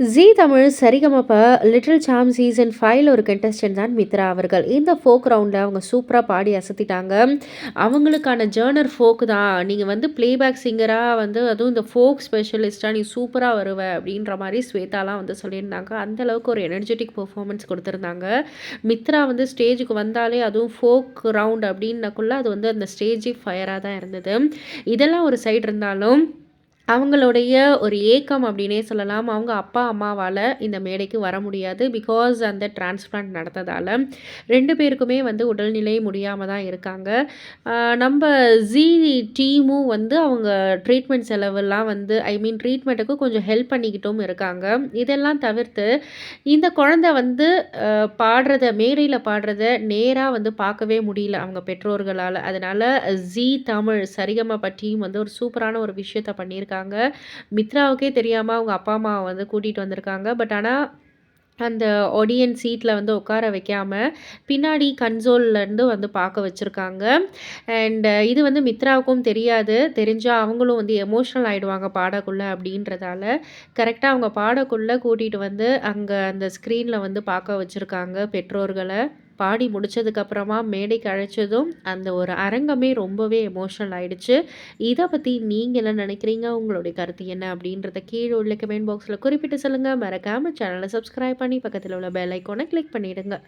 Zee Tamil Sarigamapa little champs season ஃபைவ்ல ஒரு contestant தான் மித்ரா அவர்கள். இந்த ஃபோக் ரவுண்டில் அவங்க சூப்பராக பாடி அசத்திட்டாங்க. அவங்களுக்கான ஜேர்னர் ஃபோக் தான். நீங்கள் வந்து ப்ளேபேக் சிங்கராக வந்து அதுவும் இந்த ஃபோக் ஸ்பெஷலிஸ்ட்டாக நீ சூப்பராக வருவ அப்படின்ற மாதிரி ஸ்வேதாலாம் வந்து சொல்லியிருந்தாங்க. அந்த அளவுக்கு ஒரு எனர்ஜெட்டிக் பெர்ஃபார்மன்ஸ் கொடுத்துருந்தாங்க. மித்ரா வந்து ஸ்டேஜுக்கு வந்தாலே அதுவும் ஃபோக் ரவுண்ட் அப்படின்னக்குள்ளே அது வந்து அந்த ஸ்டேஜே ஃபயராக தான் இருந்தது. இதெல்லாம் ஒரு சைடு இருந்தாலும் அவங்களுடைய ஒரு ஏக்கம் அப்படின்னே சொல்லலாம். அவங்க அப்பா அம்மாவால் இந்த மேடைக்கு வர முடியாது. பிகாஸ் அந்த டிரான்ஸ்பிளான்ட் நடந்ததால் ரெண்டு பேருக்குமே வந்து உடல்நிலை முடியாமல் தான் இருக்காங்க. நம்ம ஜி டீமும் வந்து அவங்க ட்ரீட்மெண்ட் செலவெல்லாம் வந்து ஐ மீன் ட்ரீட்மெண்ட்டுக்கு கொஞ்சம் ஹெல்ப் பண்ணிக்கிட்டும் இருக்காங்க. இதெல்லாம் தவிர்த்து இந்த குழந்தை வந்து பாடுறத மேடையில் பாடுறத நேராக வந்து பார்க்கவே முடியல அவங்க பெற்றோர்களால். அதனால் ஜி தமிழ் சரிகம பற்றியும் வந்து ஒரு சூப்பரான ஒரு விஷயத்த பண்ணியிருக்காங்க. வந்திருக்காங்க. மித்ராவுக்கே தெரியாமல் அவங்க அப்பா அம்மாவை வந்து கூட்டிகிட்டு வந்திருக்காங்க. பட் ஆனால் அந்த ஒடியன் சீட்டில் வந்து உட்கார வைக்காமல் பின்னாடி கன்சோல்லேருந்து வந்து பார்க்க வச்சுருக்காங்க. அண்டு இது வந்து மித்ராவுக்கும் தெரியாது. தெரிஞ்சால் அவங்களும் வந்து எமோஷ்னல் ஆகிடுவாங்க பாடக்குள்ளே அப்படின்றதால. கரெக்டாக அவங்க பாடக்குள்ளே கூட்டிகிட்டு வந்து அங்கே அந்த ஸ்க்ரீனில் வந்து பார்க்க வச்சுருக்காங்க பெற்றோர்களை. பாடி முடித்ததுக்கப்புறமா மேடைக்கு அழைச்சதும் அந்த ஒரு அரங்கமே ரொம்பவே எமோஷனல் ஆகிடுச்சு இதை பற்றி நீங்கள் என்ன நினைக்கிறீங்க? உங்களுடைய கருத்து என்ன? அப்படின்றத கீழே உள்ள கமெண்ட் பாக்ஸில் குறிப்பிட்டு சொல்லுங்கள் மறக்காமல் சேனலை சப்ஸ்கிரைப் பண்ணி பக்கத்தில் உள்ள பெல் ஐக்கோனை கிளிக் பண்ணிவிடுங்க